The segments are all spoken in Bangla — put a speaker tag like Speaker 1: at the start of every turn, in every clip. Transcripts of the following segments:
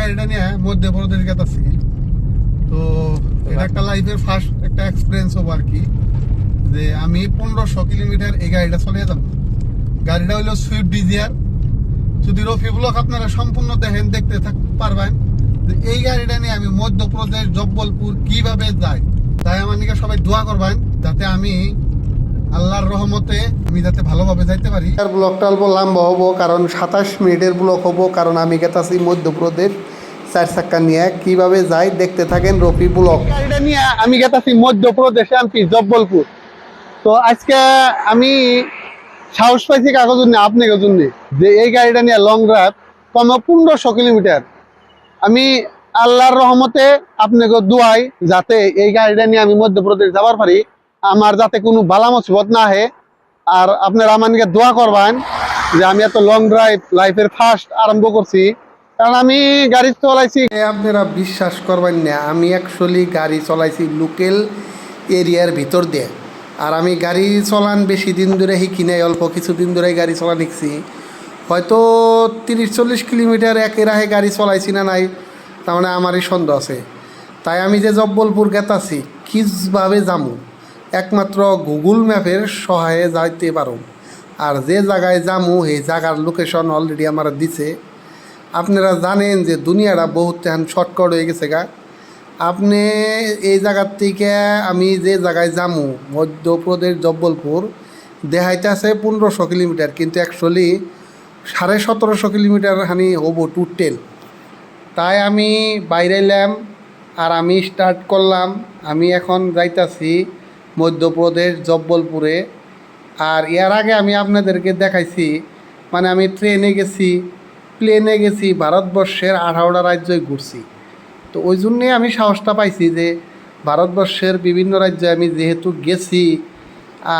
Speaker 1: গাড়িটা নিয়ে মধ্যপ্রদেশ গেতাছি তো এটা একটা লাইফের ফার্স্ট একটা এক্সপিরিয়েন্স হব আর কি, যে আমি পনেরোশো কিলোমিটার এই গাড়িটা চলে যাব। গাড়িটা হলো সুইফট ডিজিয়ার যদি রফি ব্লক আপনারা সম্পূর্ণ দেখেন, দেখতে পারবেন এই গাড়িটা নিয়ে আমি মধ্যপ্রদেশ, জব্বলপুর কীভাবে যাই, তাই আমার নিকে সবাই দোয়া করবেন, যাতে আমি আল্লাহর রহমতে আমি যাতে ভালোভাবে যাইতে পারি। আর ব্লকটা অল্প লম্বা হব, কারণ সাতাশ মিনিটের ব্লক হব, কারণ আমি গেতাছি মধ্যপ্রদেশ। চার চাক্কা নিয়ে কীভাবে যাই দেখতে থাকেন রফি ব্লক আমি গেতাছি মধ্যপ্রদেশে আনছি, জব্বলপুর। তো আজকে আমি সাহস পাইছি কাগজ নিয়ে আপনাকে জন্য, যে এই গাড়িটা নিয়ে লং ড্রাইভ কমে পনেরোশো কিলোমিটার। আমি আল্লাহর রহমতে আপনাকে দোয়াই যাতে এই গাড়িটা নিয়ে আমি মধ্যপ্রদেশ যাবার পারি। আমার যাতে কোনো বালা মুসিবত না আহে আর আপনারা আমাকে দোয়া করবেন যে আমি এত লং ড্রাইভ লাইফের ফার্স্ট আরম্ভ করছি। কারণ আমি গাড়ি চলাইছি। আপনারা বিশ্বাস করবেন না, আমি অ্যাকচুয়ালি গাড়ি চলাইছি লোকাল এরিয়ার ভিতর দিয়ে। আর আমি গাড়ি চলান বেশি দিন ধরে শিখি নাই, অল্প কিছুদিন ধরে গাড়ি চলা শিখছি। হয়তো তিরিশ, চল্লিশ কিলোমিটার একে রাহে গাড়ি চলাইছি না নাই, তার মানে আমারই সন্দেহ আছে। তাই আমি যে জব্বলপুর গেতাছি কীভাবে যামু? একমাত্র গুগল ম্যাপের সহায়ে যাইতে পারো আর যে জায়গায় যামু, সেই জায়গার লোকেশন অলরেডি আমার দিছে। আপনারা জানেন যে দুনিয়াটা বহুত এখন শর্টকাট হয়ে গেছে গা। আপনি এই জায়গার থেকে আমি যে জায়গায় যামু, মধ্যপ্রদেশ জব্বলপুর, দেখাইতে আছে পনেরোশো কিলোমিটার, কিন্তু অ্যাকচুয়ালি সাড়ে সতেরোশো কিলোমিটার হানি হব টোটেল তাই আমি বাইরে এলাম আর আমি স্টার্ট করলাম। আমি এখন যাইতাছি মধ্যপ্রদেশ জব্বলপুরে। আর এর আগে আমি আপনাদেরকে দেখাইছি মানে আমি ট্রেনে গেছি। প্লেনে গেছি, ভারতবর্ষের আঠারোটা রাজ্যই ঘুরছি। তো ওই জন্যে আমি সাহসটা পাইছি যে ভারতবর্ষের বিভিন্ন রাজ্যে আমি যেহেতু গেছি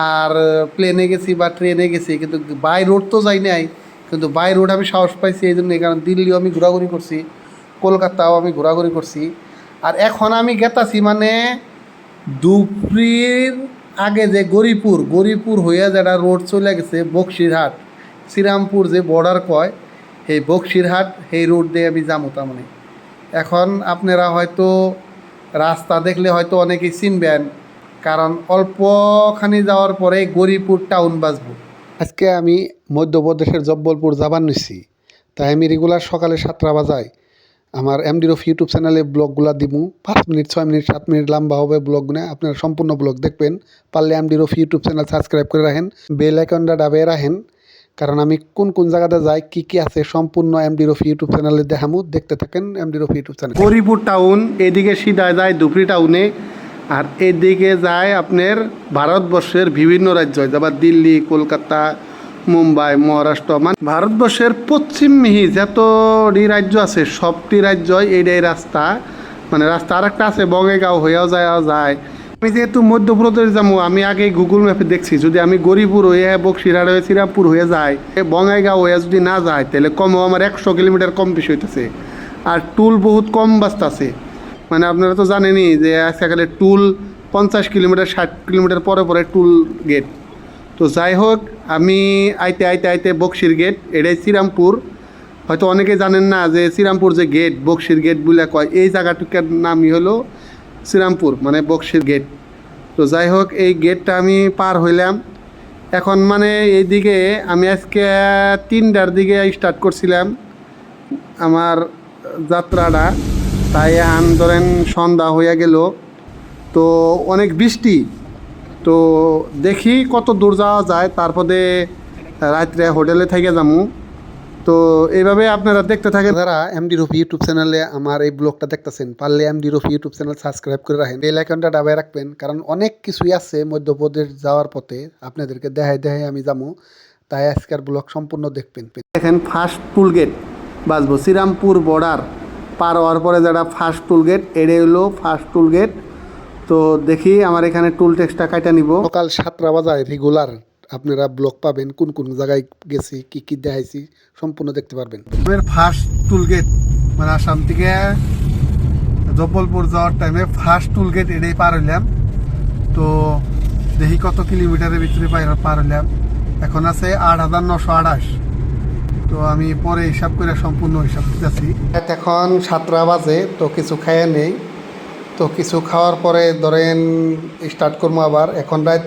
Speaker 1: আর প্লেনে গেছি বা ট্রেনে গেছি, কিন্তু বাই রোড তো যাই নাই, কিন্তু বাই রোড আমি সাহস পাইছি এই জন্য কারণ দিল্লিও আমি ঘোরাঘুরি করছি, কলকাতাও আমি ঘোরাঘুরি করছি। আর এখন আমি গেতাছি মানে দুপুরের আগে যে গরিপুর গরিপুর হইয়া যেটা রোড চলে গেছে বক্সিরহাট, শ্রীরামপুর যে বর্ডার কয় এই বক্সিরহাট, সেই রোড দিয়ে আমি যাব তার মানে। এখন আপনারা হয়তো রাস্তা দেখলে হয়তো অনেকেই চিনবেন, কারণ অল্পখানি যাওয়ার পরে গরিপুর টাউন বাসবো আজকে আমি মধ্যপ্রদেশের জব্বলপুর যাবার নিছি, তাই আমি রেগুলার সকালে সাতটা বাজায় আমার এমডি রফ ইউটিউব চ্যানেলে ব্লগগুলো দিমু, পাঁচ মিনিট, ছয় মিনিট, সাত মিনিট লম্বা হবে ব্লগগুলো আপনারা সম্পূর্ণ ব্লগ দেখবেন। পারলে MD Rauf YouTube channel subscribe করে রাখেন বেল আইকনটা ডাবে রাখেন। কারণ আমি কোন কোন জায়গাতে যাই, কি কি আছে, সম্পূর্ণ এমডি রফি ইউটিউব চ্যানেলে দেখামু, দেখতে থাকেন MD Rafi YouTube channel Haripur town, এদিকে সিধা যায় দুপুরি টাউনে, আর এদিকে যায় আপনার ভারতবর্ষের বিভিন্ন রাজ্য, যেমন দিল্লি, কলকাতা, মুম্বাই, মহারাষ্ট্র। মানে ভারতবর্ষের পশ্চিম মিহি যতটি রাজ্য আছে, সবটি রাজ্যই এইটাই রাস্তা। মানে রাস্তা আর একটা আছে বঙ্গাইগাঁও হয়েও যায় যায়। আমি যেহেতু মধ্যপ্রদেশ যাব আমি আগে গুগল ম্যাপে দেখছি, যদি আমি গরিপুর হয়ে বক্সিরহাট হয়ে শ্রীরামপুর হয়ে এ বঙ্গাইগাঁও হয়ে যদি না যায় তাহলে কমও আমার একশো কিলোমিটার কম বেশি হইতেছে। আর টুল বহুত কম বাস্তাছে মানে আপনারা তো জানেনই যে আজকালে টুল পঞ্চাশ কিলোমিটার, ষাট কিলোমিটার পরে পরে টুল গেট তো যাই হোক, আমি আইতে আইতে আইতে বক্সির গেট এটাই শ্রীরামপুর। হয়তো অনেকে জানেন না যে শ্রীরামপুর যে গেট বক্সির গেট বলে কয়, এই জায়গাটুকার নামই হলো শ্রীরামপুর মানে বক্সির গেট তো যাই হোক, এই গেটটা আমি পার হইলাম। এখন মানে এইদিকে আমি আজকে তিনটার দিকে স্টার্ট করছিলাম আমার যাত্রাটা। তাই আন ধরেন সন্ধ্যা হইয়া গেল। তো অনেক বৃষ্টি। তো দেখি কত দূর যাওয়া যায়। তারপরে রাত্রে হোটেলে থেকে যাব তো এইভাবে আপনারা দেখতে থাকেন। যারা এমডি রফি ইউটিউব চ্যানেলে আমার এই ব্লগটা দেখতেছেন পারলে MD Rafi YouTube channel subscribe করে রাখেন। বেল আইকনটা ডাবায় রাখবেন কারণ অনেক কিছুই আছে মধ্যপ্রদেশ যাওয়ার পথে আপনাদেরকে দেখাই দেখাই আমি যাব। তাই আজকের ব্লগ সম্পূর্ণ দেখবেন। দেখেন ফার্স্ট টুল গেট বাসবো শ্রীরামপুর বর্ডার পার হওয়ার পরে যেটা ফার্স্ট টুল গেট এটাই হলো ফার্স্ট টুল গেট তো দেখি আমার এখানে টুল ট্যাক্সটা কাটা নিব। সকাল সাতটা বাজায় রেগুলার আপনারা ব্লগ পাবেন কোন কোন জায়গায় গেছি কি কি দেখাইছি সম্পূর্ণ দেখতে পারবেন। ফার্স্ট টুল গেট মানে আসাম থেকে জব্বলপুর যাওয়ার টাইমে ফার্স্ট টুল গেট এটাই পার হইলাম। তো দেখি কত কিলোমিটারের ভিতরে পার পার হইলাম। এখন আছে আট হাজার নশো আঠাশ। তো আমি পরে হিসাব করে সম্পূর্ণ হিসাব দিতেছি। এখন সাতটা বাজে তো কিছু খাইয়ে নেই। তো কিছু খাওয়ার পরে ধরেন স্টার্ট করব আবার। এখন রাত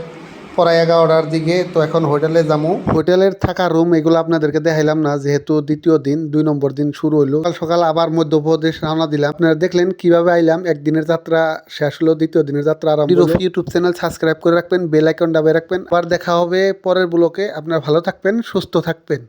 Speaker 1: পড়ায় এগারোটার দিকে তো এখন হোটেলে যাব হোটেলের থাকা রুম এগুলো আপনাদেরকে দেখাইলাম না, যেহেতু দ্বিতীয় দিন, দুই নম্বর দিন শুরু হইল। সকাল সকাল আবার মধ্যপ্রদেশ রওনা দিলাম। আপনারা দেখলেন কীভাবে আইলাম, একদিনের যাত্রা শেষ হলো, দ্বিতীয় দিনের যাত্রা আরম্ভ হলো। ইউটিউব চ্যানেল সাবস্ক্রাইব করে রাখবেন বেল আইকন দাবিয়ে রাখবেন। আবার দেখা হবে পরের ব্লকে। আপনারা ভালো থাকবেন, সুস্থ থাকবেন।